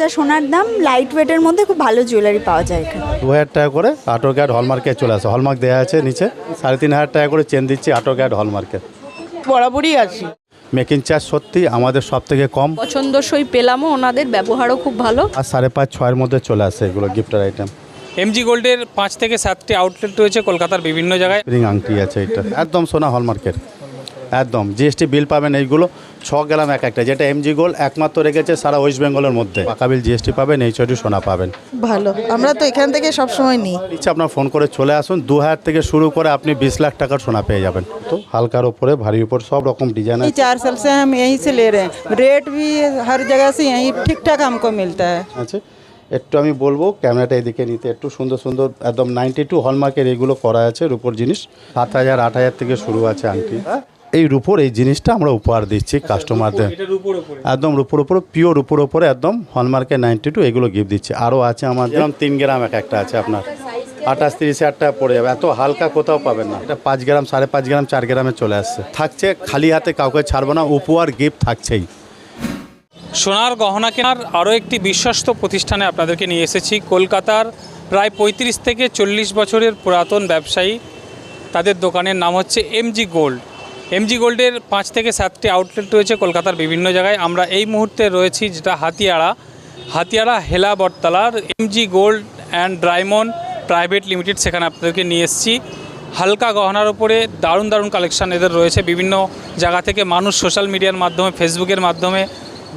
যা সোনার দাম লাইট ওয়েটের মধ্যে খুব ভালো জুয়েলারি পাওয়া যায় এখানে। দু হাজার টাকা করে আটো ক্যাট হলমার্কে চলে আসে। হলমার্ক দেওয়া আছে নিচে। সাড়ে তিন হাজার টাকা করে চেন দিচ্ছি আটো ক্যাট হলমার্কে বরাবরই আছি। মেকিং চার্জ সত্যি আমাদের সব থেকে কম। পছন্দসই পেলামও ওনাদের ব্যবহারও খুব ভালো। আর সাড়ে পাঁচ ছয়ের মধ্যে চলে আসে এগুলো গিফটের আইটেম এমজি গোল্ডের পাঁচ থেকে সাতটি আউটলেট রয়েছে কলকাতার বিভিন্ন জায়গায়। রিং আংটি আছে এটা। একদম সোনা হলমার্কের একদম। জিএসটি বিল পাবেন এইগুলো। ছ গ্রাম এক একটা যেটা এমজি গোল্ড একমাত্র রেখেছে সারা ওয়েস্ট বেঙ্গলের মধ্যে পাকা বিল জিএসটি পাবেন এই ছয়টি সোনা পাবেন ভালো আমরা তো এখান থেকে সব সময় নিই ইচ্ছা আপনার ফোন করে চলে আসুন দু হাজার থেকে শুরু করে আপনি বিশ লাখ টাকার সোনা পেয়ে যাবেন তো হালকার ওপরে ভারী উপর সব রকম ডিজাইন ये আছে चार साल से हम यहीं से ले रहे हैं रेट भी हर जगह से यहीं ठीक ठाक हमको मिलता है আছে একটু আমি বলবো ক্যামেরাটা এদিকে নিতে একটু সুন্দর সুন্দর একদম নাইনটি টু হলমার্কের এগুলো করা আছে রূপোর জিনিস সাত হাজার আট হাজার থেকে শুরু আছে আংটি এই রূপোর এই জিনিসটা আমরা উপহার দিচ্ছি কাস্টমারদের একদম রূপোর উপরে পিওর রূপোর উপরে একদম হলমার্কের নাইনটি টু এগুলো গিফট দিচ্ছি। আরও আছে আমার যেরকম তিন গ্রাম এক একটা আছে আপনার। আঠাশ তিরিশ হাজার টাকা পড়ে যাবে। এত হালকা কোথাও পাবেন না। এটা পাঁচ গ্রাম সাড়ে পাঁচ গ্রাম চার গ্রামে চলে আসছে। থাকছে খালি হাতে কাউকে ছাড়বো না উপহার গিফট থাকছেই। সোনার গহনা কেনার আরও একটি বিশ্বস্ত প্রতিষ্ঠানে আপনাদেরকে নিয়ে এসেছি। কলকাতার প্রায় পঁয়ত্রিশ থেকে চল্লিশ বছরের পুরাতন ব্যবসায়ী। তাদের দোকানের নাম হচ্ছে এমজি গোল্ড এমজি গোল্ডের পাঁচ থেকে সাতটি আউটলেট রয়েছে কলকাতার বিভিন্ন জায়গায়। আমরা এই মুহূর্তে রয়েছি যেটা Hatiara Hatiara Hela বটতলার MG gold and diamond private limited সেখানে আপনাদেরকে নিয়ে এসেছি। হালকা গহনার উপরে দারুণ দারুণ কালেকশান এদের রয়েছে। বিভিন্ন জায়গা থেকে মানুষ সোশ্যাল মিডিয়ার মাধ্যমে ফেসবুকের মাধ্যমে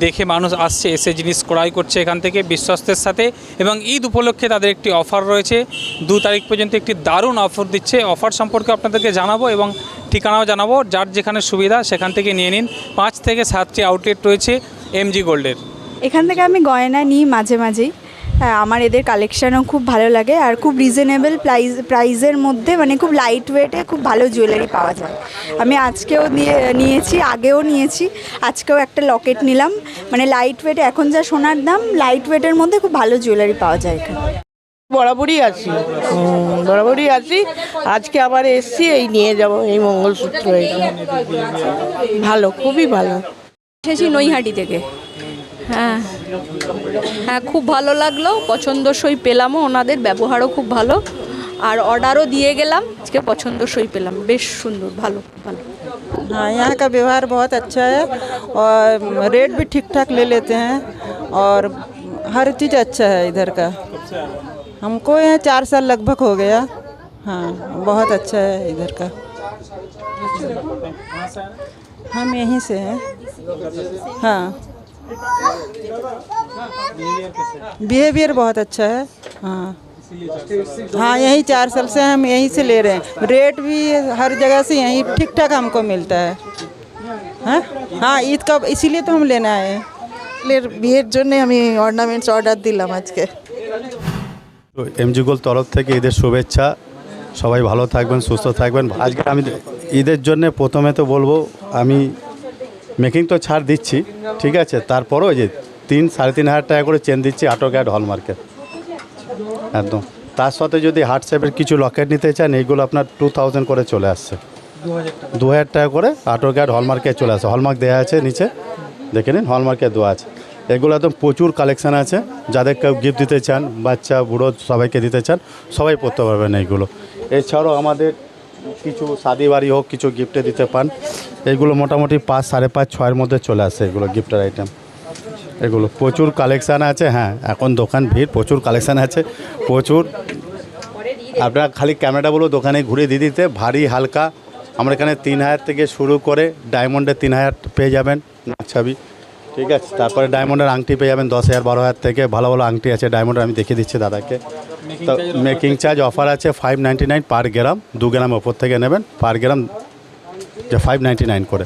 দেখে মানুষ আসছে, এসে জিনিস ক্রয় করছে এখান থেকে বিশ্বস্তের সাথে এবং ঈদ উপলক্ষে তাদের একটি অফার রয়েছে। দু তারিখ পর্যন্ত একটি দারুণ অফার দিচ্ছে। অফার সম্পর্কে আপনাদেরকে জানাব এবং ঠিকানাও জানাব। যার যেখানে সুবিধা সেখান থেকে নিয়ে নিন। পাঁচ থেকে সাতটি আউটলেট রয়েছে এমজি গোল্ডের এখান থেকে আমি গয়না নিই মাঝে মাঝেই। আমার এদের কালেকশানও খুব ভালো লাগে আর খুব রিজনেবল প্রাইস প্রাইজের মধ্যে মানে খুব লাইট ওয়েটে খুব ভালো জুয়েলারি পাওয়া যায়। আমি আজকেও নিয়ে নিয়েছি আগেও নিয়েছি আজকেও একটা লকেট নিলাম। মানে লাইট ওয়েটে এখন যা সোনার দাম লাইট ওয়েটের মধ্যে খুব ভালো জুয়েলারি পাওয়া যায় এখানে। বরাবরই আছি। বরাবরই আছি। আজকে আবার এসছি এই নিয়ে যাব এই মঙ্গলসূত্র। ভালো খুবই ভালো। এসেছি নৈহাটি থেকে। হ্যাঁ। হ্যাঁ খুব ভালো লাগলো পছন্দসই পেলামও ওনাদের ব্যবহারও খুব ভালো আর অর্ডারও দিয়ে গেলাম আজকে পছন্দসই পেলাম বেশ সুন্দর ভালো ভালো हाँ यहाँ का व्यवहार बहुत अच्छा है और रेट भी ठीक ठाक ले लेते हैं और हर चीज़ अच्छा है इधर का हमको यहाँ चार साल लगभग हो गया हाँ बहुत अच्छा है इधर का हम यहीं से हैं हाँ बिहेवियर बहुत अच्छा है हाँ हाँ यही चार साल से हम यहीं से ले रहे हैं रेट भी हर जगह से यहीं ठीक ठाक हमको मिलता है हाँ हाँ ईद का इसीलिए तो हम लेने आए हैं ছেলের বিয়ের জন্য আমি অর্নামেন্টস অর্ডার দিলাম আজকে তো এমজি গোল তরফ থেকে ঈদের শুভেচ্ছা সবাই ভালো থাকবেন সুস্থ থাকবেন আজকে আমি ঈদের জন্য প্রথমে তো বলবো আমি মেকিং তো ছাড় দিচ্ছি, ঠিক আছে? তারপরও যে তিন, সাড়ে তিন হাজার টাকা করে চেন দিচ্ছি আটো ক্যাট হলমার্কের একদম। তার সাথে যদি হার্ট শেপের কিছু লকেট নিতে চান, এইগুলো আপনার টু থাউজেন্ড করে চলে আসছে। দু হাজার টাকা করে আটো ক্যাট হলমার্কে চলে আসে হলমার্ক দেওয়া আছে নিচে, দেখে নিন হলমার্কে দেওয়া আছে। এগুলো একদম প্রচুর কালেকশান আছে। যাদের কেউ গিফট দিতে চান, বাচ্চা, বুড়ো সবাইকে দিতে চান, সবাই পড়তে পারবেন এইগুলো। এছাড়াও আমাদের কিছু শাদি বাড়ি হোক, কিছু গিফটে দিতে পান। এগুলো মোটামুটি পাঁচ, সাড়ে পাঁচ, ছয়ের মধ্যে চলে আসে এগুলো গিফটের আইটেম এগুলো প্রচুর কালেকশান আছে হ্যাঁ এখন দোকান ভিড়, প্রচুর কালেকশান আছে, প্রচুর। আপনারা খালি ক্যামেরাটা বলো, দোকানে ঘুরে দিয়ে দিতে, ভারী, হালকা। আমরা এখানে তিন হাজার থেকে শুরু করে ডায়মন্ডের তিন হাজার পেয়ে যাবেন ছবি। ঠিক আছে, তারপরে ডায়মন্ডের আংটি পেয়ে যাবেন, দশ হাজার, বারো হাজার থেকে। ভালো ভালো আংটি আছে ডায়মন্ডের আমি দেখিয়ে দিচ্ছি দাদাকে। মেকিং চার্জ অফার আছে? Five ninety nine per gram দু গ্রাম ওপর থেকে নেবেন পার গ্রাম যে ফাইভ নাইনটি নাইন করে।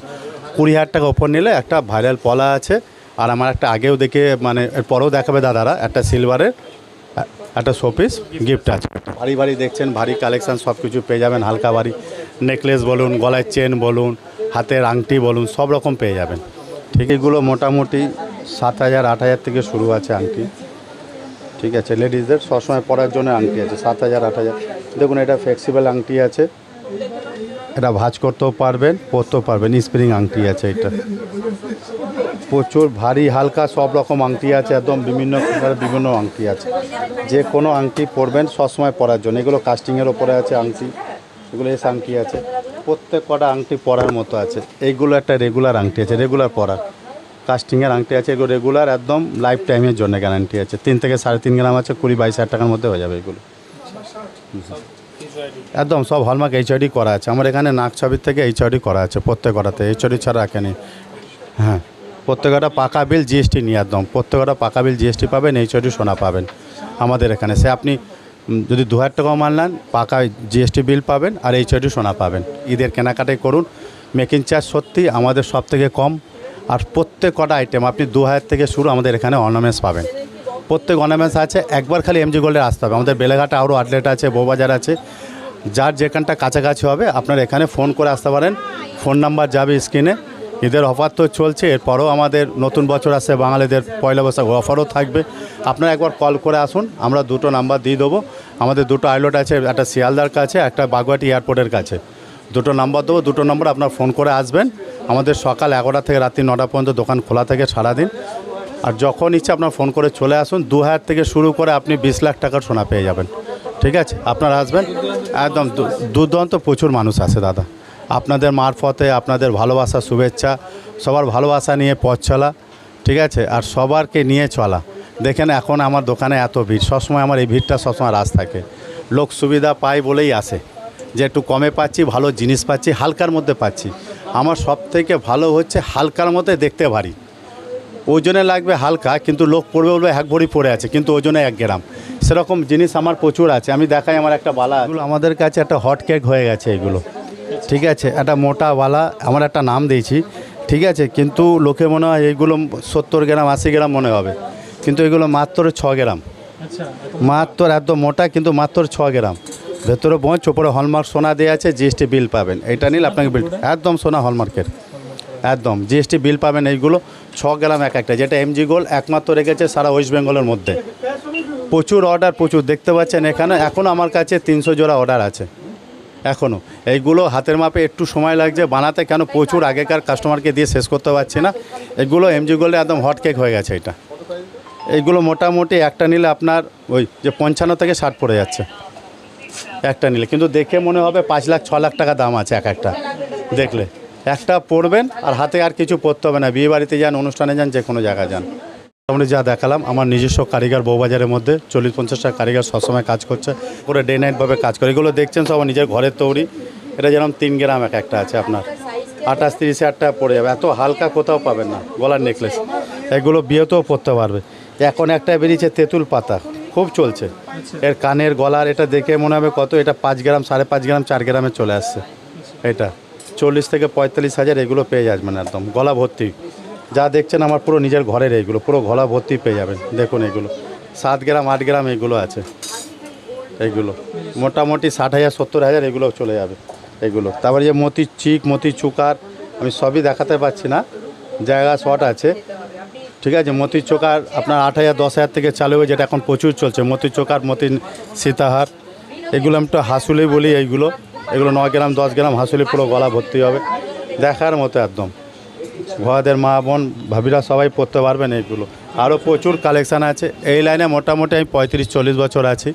কুড়ি হাজার টাকা ওপর নিলে একটা ভাইরাল পলা আছে আর আমার একটা আগেও দেখে মানে এর পরেও দেখাবে দাদারা একটা সিলভারের একটা শোপিস গিফট আছে। ভারী ভারী দেখছেন ভারী কালেকশান সব কিছু পেয়ে যাবেন হালকা ভারী। নেকলেস বলুন গলায় চেন বলুন হাতের আংটি বলুন সব রকম পেয়ে যাবেন। ঠিক এগুলো মোটামুটি সাত হাজার আট হাজার থেকে শুরু আছে আংটি। ঠিক আছে, লেডিসদের সবসময় পরার জন্য আংটি আছে, সাত হাজার, আট হাজার। দেখুন, এটা ফ্লেক্সিবল আংটি আছে। এটা ভাজ করতেও পারবেন, পরতেও পারবেন স্প্রিং আংটি আছে এটা। প্রচুর ভারী, হালকা, সব রকম আংটি আছে, একদম বিভিন্ন বিভিন্ন আংটি আছে। যে কোনো আংটি পরবেন সবসময় পরার জন্য। এগুলো কাস্টিংয়ের ওপরে আছে আংটি, এগুলো এস আংটি আছে। প্রত্যেক কটা আংটি পরার মতো আছে। এইগুলো একটা রেগুলার আংটি আছে রেগুলার পরার কাস্টিংয়ের আংটি আছে, এগুলো রেগুলার একদম লাইফ টাইমের জন্য গ্যারান্টি আছে। তিন থেকে সাড়ে তিন গ্রাম আছে, কুড়ি বাইশ হাজার টাকার মধ্যে হয়ে যাবে এগুলো। একদম সব হলমার্ক এইচআইডি করা আছে। আমার এখানে নাক ছবির থেকে এইচআইডি করা আছে, প্রত্যেক কটাতে এইচআইডি ছাড়া রাখেনি হ্যাঁ প্রত্যেকটা পাকা বিল জিএসটি নিয়ে একদম। প্রত্যেকটা পাকা বিল জিএসটি পাবেন এইচআইডি সোনা পাবেন আমাদের এখানে। সে আপনি যদি দু হাজার টাকাও মাল নেন, পাকা জিএসটি বিল পাবেন আর এইচআইডি সোনা পাবেন। ঈদের কেনাকাটাই করুন। মেকিং চার্জ সত্যি আমাদের সব থেকে কম আর প্রত্যেক কটা আইটেম আপনি দু হাজার থেকে শুরু আমাদের এখানে অর্নামেন্টস পাবেন। প্রত্যেক অর্নামেন্টস আছে, একবার খালি এমজি গোল্ডে আসতে হবে। আমাদের বেলেঘাটে আরও আটলেট আছে বউবাজার আছে। যার যেখানটা কাছাকাছি হবে, আপনার এখানে ফোন করে আসতে পারেন। ফোন নাম্বার যাবে স্ক্রিনে ঈদের অফার তো চলছে, এরপরও আমাদের নতুন বছর আসছে, বাঙালিদের পয়লা বৈশাখ অফারও থাকবে। আপনারা একবার কল করে আসুন, আমরা দুটো নাম্বার দিয়ে দেবো। আমাদের দুটো আইলট আছে, একটা শিয়ালদার কাছে, একটা বাগুয়াটি এয়ারপোর্টের কাছে। দুটো নাম্বার দেবো, দুটো নম্বর আপনার ফোন করে আসবেন। আমাদের সকাল এগারোটা থেকে রাত্রি নটা পর্যন্ত দোকান খোলা থাকে সারাদিন। আর যখন ইচ্ছে আপনার ফোন করে চলে আসুন, দু হাজার থেকে শুরু করে আপনি বিশ লাখ টাকার সোনা পেয়ে যাবেন। ঠিক আছে? আপনারা আসবেন। একদম দুর্দান্ত প্রচুর মানুষ আসে দাদা। আপনাদের মারফতে, আপনাদের ভালোবাসা, শুভেচ্ছা, সবার ভালোবাসা নিয়ে পথ চলা। ঠিক আছে? আর সবারকে নিয়ে চলা। দেখেন এখন আমার দোকানে এত ভিড়। সবসময় আমার এই ভিড়টা সবসময় রাস থাকে। লোক সুবিধা পায় বলেই আসে। যে একটু কমে পাচ্ছি, ভালো জিনিস পাচ্ছি, হালকার মধ্যে পাচ্ছি। আমার সব থেকে ভালো হচ্ছে হালকার মধ্যে দেখতে পারি ওজনে লাগবে হালকা কিন্তু লোক পড়বে বলবে এক ভরি পড়ে আছে কিন্তু ওজনে এক গ্রাম। সেরকম জিনিস আমার প্রচুর আছে। আমি দেখাই আমার একটা বালা এগুলো আমাদের কাছে একটা হট কেক হয়ে গেছে এগুলো। ঠিক আছে একটা মোটা বালা আমার একটা নাম দিয়েছি। ঠিক আছে কিন্তু লোকে মনে হয় এইগুলো সত্তর গ্রাম আশি গ্রাম মনে হবে। কিন্তু এগুলো মাত্র ছ গ্রাম। মাত্র একদম মোটা কিন্তু মাত্র ছ গ্রাম। ভেতরে বঞ্চ ওপরে হলমার্ক সোনা দেওয়া আছে, জিএসটি বিল পাবেন। এটা নিলে আপনাকে বিল একদম সোনা হলমার্কের। একদম, জিএসটি বিল পাবেন এইগুলো। ছ গ্রাম এক একটা, যেটা এমজি গোল্ড একমাত্র রেখেছে সারা ওয়েস্ট বেঙ্গলের মধ্যে। প্রচুর অর্ডার, প্রচুর, দেখতে পাচ্ছেন এখানে। এখনও আমার কাছে তিনশো জোড়া অর্ডার আছে। এখনও এইগুলো হাতের মাপে একটু সময় লাগছে। বানাতে কেন প্রচুর আগেকার কাস্টমারকে দিয়ে শেষ করতে পারছি না। এগুলো এমজি গোল্ডে একদম হট কেক হয়ে গেছে এটা। এইগুলো মোটামুটি একটা নিলে আপনার ওই যে পঞ্চান্ন থেকে ষাট পড়ে যাচ্ছে। একটা নিলে। কিন্তু দেখে মনে হবে পাঁচ লাখ, ছ লাখ টাকা দাম আছে এক একটা। দেখলে। একটা পড়বেন আর হাতে আর কিছু পড়তে হবে না। বিয়ে বাড়িতে যান, অনুষ্ঠানে যান যে কোনো জায়গায় যান। মোটামুটি যা দেখালাম, আমার নিজস্ব কারিগর বউবাজারের মধ্যে চল্লিশ পঞ্চাশটা কারিগর সবসময় কাজ করছে। পুরো ডে নাইটভাবে কাজ করে। এগুলো দেখছেন সব নিজের ঘরের তৈরি। এটা যেরকম তিন গ্রাম এক একটা আছে আপনার। আঠাশ, তিরিশ হাজার টাকা পড়ে যাবে। এত হালকা কোথাও পাবেন না। গলার নেকলেস এগুলো বিয়েতেও পরতে পারবে। এখন একটা বেরিয়েছে তেঁতুল পাতা। খুব চলছে। এর কানের গলার এটা দেখে মনে হবে কত, এটা পাঁচ গ্রাম, সাড়ে পাঁচ গ্রাম, চার গ্রামে চলে আসছে। এটা চল্লিশ থেকে পঁয়তাল্লিশ হাজার এগুলো পেয়ে যাবেন একদম গলা ভর্তি। যা দেখছেন আমার পুরো নিজের ঘরের এইগুলো পুরো গলা ভর্তি পেয়ে যাবেন। দেখুন এগুলো, সাত গ্রাম, আট গ্রাম এগুলো আছে। এইগুলো মোটামুটি ষাট হাজার, সত্তর হাজার এগুলো চলে যাবে এগুলো। তারপরে যে মতি চিক মতি চুকার, আমি সবই দেখাতে পারছি না। জায়গা শর্ট আছে। ঠিক আছে মতি চোকার আপনার আট হাজার, দশ হাজার থেকে চালু হয়ে যেটা এখন প্রচুর চলছে। মতি চোকার মতি সীতাহার, এগুলো আমি তো হাসুলি বলি এইগুলো। এগুলো নয় গ্রাম, দশ গ্রাম হাসুলি পুরো গলা ভর্তি হবে। দেখার মতো একদম। ঘরদের মা, বোন, ভাবিরা সবাই পড়তে পারবেন এইগুলো। আরও প্রচুর কালেকশান আছে। এই লাইনে মোটামুটি আমি পঁয়ত্রিশ, চল্লিশ বছর আছি।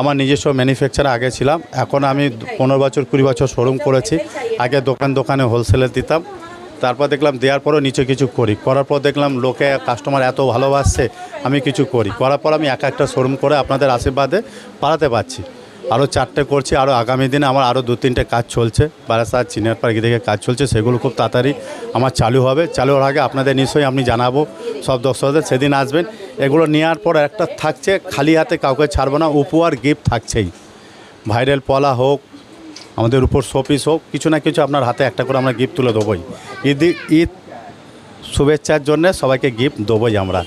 আমার নিজস্ব ম্যানুফ্যাকচার আগে ছিলাম। এখন আমি পনেরো বছর, কুড়ি বছর শোরুম করেছি। আগে দোকান দোকানে হোলসেলে দিতাম। তারপর দেখলাম দেওয়ার পরও নিচে কিছু করি। করার পর দেখলাম লোকে কাস্টমার এত ভালোবাসছে, আমি কিছু করি। করার পর আমি এক একটা শোরুম করে আপনাদের আশীর্বাদে বাড়াতে পারছি। আরও চারটে করছি, আরও আগামী দিনে আমার আরও দু তিনটে কাজ চলছে। বারাসাত চিনিয়ার পার্ক থেকে কাজ চলছে, সেগুলো খুব তাড়াতাড়ি আমার চালু হবে। চালু হওয়ার আগে আপনাদের নিশ্চয়ই আমি জানাব, সব দর্শকদের সেদিন আসবেন। এগুলো নেওয়ার পর একটা থাকছে, খালি হাতে কাউকে ছাড়বো না, উপহার গিফট থাকছেই। ভাইরাল পলা হোক আমাদের উপর শোপিস হোক, কিছু না কিছু আপনার হাতে একটা করে আমরা গিফট তুলে দেবোই। ঈদ ঈদ শুভেচ্ছার জন্য সবাইকে গিফট দেবোই আমরা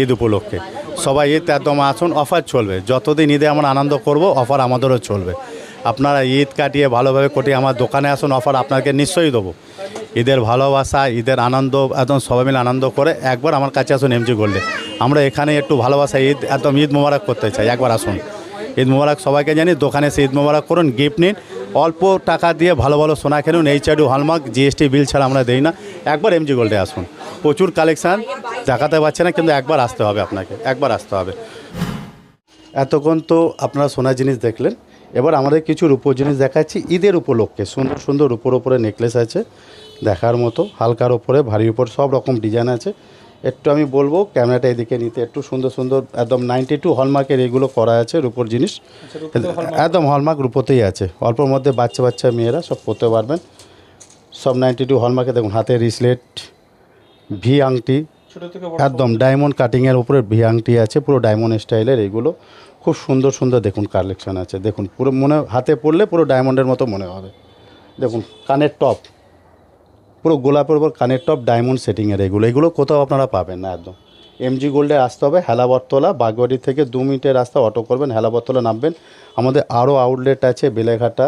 ঈদ উপলক্ষে। সবাই ঈদ একদম আসুন অফার চলবে। যতদিন ঈদে আমরা আনন্দ করব অফার আমাদেরও চলবে। আপনারা ঈদ কাটিয়ে ভালোভাবে কাটিয়ে আমার দোকানে আসুন অফার আপনাকে নিশ্চয়ই দেবো। ঈদের ভালোবাসা, ঈদের আনন্দ, একদম সবাই মিলে আনন্দ করে একবার আমার কাছে আসুন এমজি গোল্ডে আমরা এখানে একটু ভালোবাসা, ঈদ, একদম ঈদ মোবারক করতে চাই। একবার আসুন। ঈদ মোবারক সবাইকে জানি দোকানে এসে ঈদ মোবারক করুন গিফট নিন। অল্প টাকা দিয়ে ভালো ভালো সোনা কিনুন H ID hallmark GST bill ছাড়া আমরা দেই না। একবার এমজি গোল্ডে আসুন। প্রচুর কালেকশান, দেখাতে পারছে না, কিন্তু একবার আসতে হবে আপনাকে, একবার আসতে হবে। এতক্ষণ তো আপনারা সোনা জিনিস দেখলেন, এবার আমাদের কিছু রূপোর জিনিস দেখাচ্ছি, ঈদের উপলক্ষে। সুন্দর সুন্দর রূপোর ওপরে নেকলেস আছে, দেখার মতো, হালকার ওপরে ভারী উপর, সব রকম ডিজাইন আছে। একটু আমি বলব ক্যামেরাটা এদিকে নিতে একটু সুন্দর সুন্দর একদম নাইনটি টু হলমার্কের এগুলো করা আছে রূপোর জিনিস। একদম হলমার্ক রূপোতেই আছে। অল্পর মধ্যে বাচ্চা বাচ্চা মেয়েরা সব করতে পারবেন। সব নাইনটি টু হলমার্কে দেখুন হাতে রিসলেট ভি আংটি একদম ডায়মন্ড কাটিংয়ের উপরে ভি আংটি আছে পুরো ডায়মন্ড স্টাইলের এইগুলো খুব সুন্দর সুন্দর দেখুন কালেকশন আছে। দেখুন পুরো মনে হাতে পড়লে পুরো ডায়মন্ডের মতো মনে হবে। দেখুন কানের টপ পুরো গোলাপের উপর কানের টপ ডায়মন্ড সেটিংয়ের এগুলো। এগুলো কোথাও আপনারা পাবেন না একদম। এমজি গোল্ডে আসতে হবে হেলাবরতলা বাগবাড়ি থেকে দু মিনিটের রাস্তা অটো করবেন হেলাবরতলা নামবেন। আমাদের আরও আউটলেট আছে বেলেঘাটা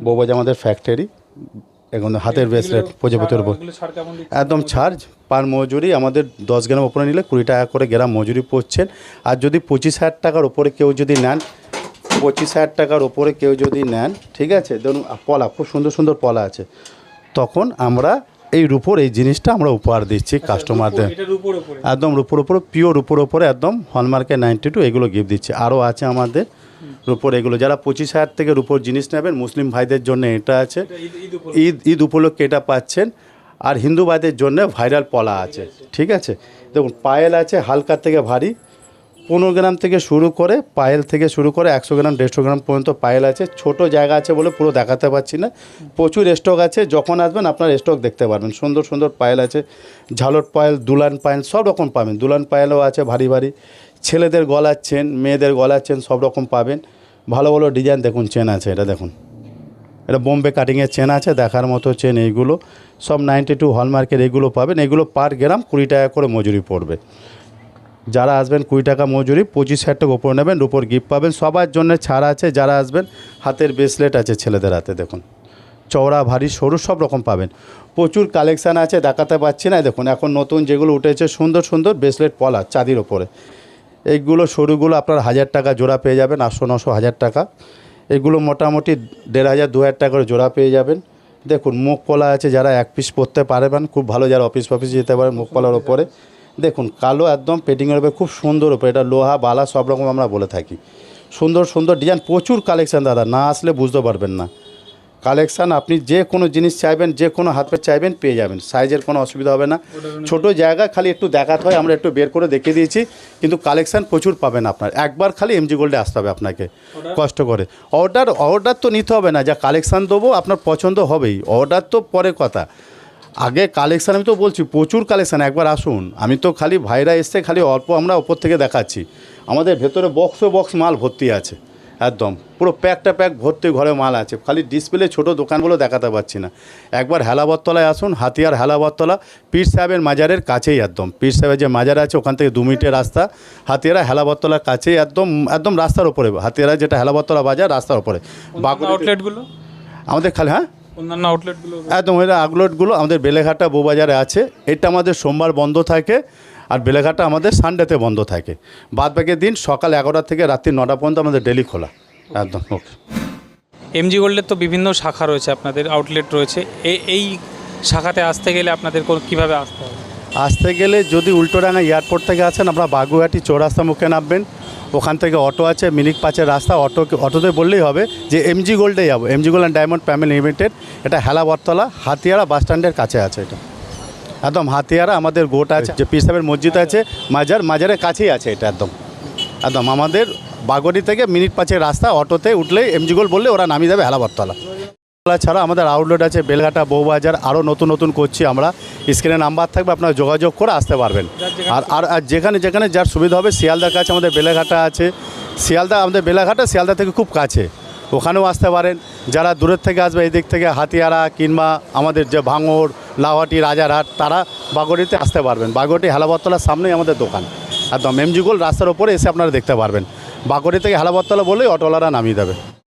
বৌবাজ আমাদের ফ্যাক্টরি এখন হাতের ব্রেসলেট প্রজাপতির উপর। একদম চার্জ পার মজুরি আমাদের দশ গ্রাম ওপরে নিলে কুড়ি টাকা করে গ্রাম মজুরি পড়ছেন। আর যদি পঁচিশ হাজার টাকার ওপরে কেউ যদি নেন পঁচিশ হাজার টাকার ওপরে কেউ যদি নেন ঠিক আছে? ধরুন পলা খুব সুন্দর সুন্দর পলা আছে। তখন আমরা এই রূপোর এই জিনিসটা আমরা উপহার দিচ্ছি কাস্টমারদের উপরে। একদম রূপোর উপরে পিওর রূপোর উপরে একদম হলমার্কে নাইনটি টু এগুলো গিফট দিচ্ছে। আরও আছে আমাদের রূপোর এগুলো। যারা পঁচিশ হাজার থেকে রূপোর জিনিস নেবেন মুসলিম ভাইদের জন্য এটা আছে। ঈদ ঈদ ঈদ ঈদ উপলক্ষে এটা পাচ্ছেন। আর হিন্দু ভাইদের জন্য ভাইরাল পলা আছে। ঠিক আছে? দেখুন পায়েল আছে হালকা থেকে ভারী। পনেরো গ্রাম থেকে শুরু করে পায়েল থেকে শুরু করে একশো গ্রাম, দেড়শো গ্রাম পর্যন্ত পায়েল আছে। ছোট জায়গা আছে বলে পুরো দেখাতে পাচ্ছি না। প্রচুর স্টক আছে। যখন আসবেন আপনার স্টক দেখতে পারবেন। সুন্দর সুন্দর পায়েল আছে। ঝালট পায়েল, দুলান পায়েল সব রকম পাবেন। দুলান পায়েলও আছে, ভারী ভারী। ছেলেদের গলার চেন, মেয়েদের গলার চেন সব রকম পাবেন। ভালো ভালো ডিজাইন দেখুন, চেন আছে এটা দেখুন। এটা বোম্বে কাটিংয়ের চেন আছে, দেখার মতো চেন এইগুলো। সব নাইনটি টু হলমার্কের এগুলো পাবেন। এগুলো পার গ্রাম কুড়ি টাকা করে মজুরি পড়বে। যারা আসবেন কুড়ি টাকা মজুরি, পঁচিশ হাজার টাকা উপর নেবেন, উপর গিফট পাবেন। সবার জন্য ছাড় আছে, যারা আসবেন, হাতের ব্রেসলেট আছে ছেলেদের হাতে, দেখুন। চওড়া, ভারী, সরু, সব রকম পাবেন। প্রচুর কালেকশান আছে, দেখাতে পাচ্ছি না দেখুন, এখন নতুন যেগুলো উঠেছে, সুন্দর সুন্দর ব্রেসলেট পলা চাঁদির ওপরে এইগুলো, সরুগুলো আপনার হাজার টাকা জোড়া পেয়ে যাবেন, আটশো, নশো, হাজার টাকা। এগুলো মোটামুটি দেড় হাজার, দু হাজার টাকা করে জোড়া পেয়ে যাবেন। দেখুন, মুখ পলা আছে, যারা এক পিস পরতে পারবেন, খুব ভালো যারা অফিস ফফিস যেতে পারেন, মুখ পলার ওপরে দেখুন কালো একদম পেটিংয়ের উপরে খুব সুন্দর উপরে এটা লোহা বালা সব রকম আমরা বলে থাকি। সুন্দর সুন্দর ডিজাইন প্রচুর কালেকশান দাদা না আসলে বুঝতে পারবেন না। কালেকশান আপনি যে কোনো জিনিস চাইবেন যে কোনো হাত হাতে চাইবেন পেয়ে যাবেন সাইজের কোনো অসুবিধা হবে না। ছোট জায়গা খালি একটু দেখাতে হয় আমরা একটু বের করে দেখিয়ে দিয়েছি কিন্তু কালেকশান প্রচুর পাবেন আপনার। একবার খালি এমজি গোল্ডে আসতে হবে আপনাকে কষ্ট করে। অর্ডার অর্ডার তো নিতে হবে না যা কালেকশান দেবো আপনার পছন্দ হবেই। অর্ডার তো পরে কথা। আগে কালেকশান আমি তো বলছি প্রচুর কালেকশান একবার আসুন। আমি তো খালি ভাইরা এসছে খালি অল্প আমরা ওপর থেকে দেখাচ্ছি। আমাদের ভেতরে বক্সে বক্স মাল ভর্তি আছে একদম। পুরো প্যাকটা প্যাক ভর্তি ঘরে মাল আছে। খালি ডিসপ্লে ছোট দোকানগুলো দেখাতে পাচ্ছি না। একবার হেলাবরতলায় আসুন হাতিয়ার হেলাবরতলা পীর সাহেবের মাজারের কাছেই একদম। পীর সাহেবের যে মাজার আছে ওখান থেকে দু মিনিটের রাস্তা। হাতিয়ারা হেলাবরতলার কাছেই একদম একদম রাস্তার ওপরে হাতিয়ারা যেটা হেলাবরতলা বাজার রাস্তার ওপরে বাগুড়ি আউটলেটগুলো আমাদের খালি হ্যাঁ? অন্যান্য আউটলেটগুলো একদম এটা আউটলেটগুলো আমাদের বেলেঘাটা বউবাজারে আছে। এটা আমাদের সোমবার বন্ধ থাকে আর বেলেঘাটা আমাদের সানডেতে বন্ধ থাকে। বাদ বাকি দিন সকাল এগারোটা থেকে রাত্রি নটা পর্যন্ত আমাদের ডেলি খোলা। একদম ওকে এমজি গোল্ডের তো বিভিন্ন শাখা রয়েছে আপনাদের আউটলেট রয়েছে। এই শাখাতে আসতে গেলে আপনাদের কীভাবে আসতে হবে? আসতে গেলে যদি উল্টোডাঙ্গা এয়ারপোর্ট থেকে আসেন আমরা বাগুয়াটি চৌরাস্তা মুখে নামবেন। ওখান থেকে অটো আছে মিনিক পাঁচের রাস্তা। অটো অটোতে বললেই হবে যে এমজি গোল্ডে যাব। MG gold and diamond family limited এটা হেলা হেলাবরতলা হাতিয়ারা বাস স্ট্যান্ডের কাছে আছে এটা। একদম হাতিয়ারা আমাদের গোট আছে যে পীর সাহেবের মসজিদ আছে মাজার মাজারের কাছেই আছে এটা একদম। একদম আমাদের বাগড়ি থেকে মিনিট পাঁচের রাস্তা অটোতে উঠলেই এমজি গোল্ড বললে ওরা নামিয়ে যাবে হেলাবরতলা। তলা ছাড়া আমাদের আউটলেট আছে, বেলঘাটা বউবাজার আরও নতুন নতুন করছি আমরা। স্ক্রিনে নাম্বার থাকবে, আপনারা যোগাযোগ করে আসতে পারবেন। আর আর আর যেখানে যেখানে যার সুবিধা হবে শিয়ালদার কাছে আমাদের বেলেঘাটা আছে। শিয়ালদা, আমাদের বেলেঘাটা শিয়ালদা থেকে খুব কাছে। ওখানেও আসতে পারেন। যারা দূরের থেকে আসবে, এই দিক থেকে হাতিয়ারা কিংবা আমাদের যে ভাঙড় লাহাটি রাজারহাট, তারা বাগড়িতে আসতে পারবেন। বাগড়ি হেলাবরতলার সামনেই আমাদের দোকান। একদম এমজিগোল রাস্তার ওপরে এসে আপনারা দেখতে পারবেন। বাগড়ি থেকে হেলাবরতলা বলেই অটোওয়ালারা নামিয়ে দেবে।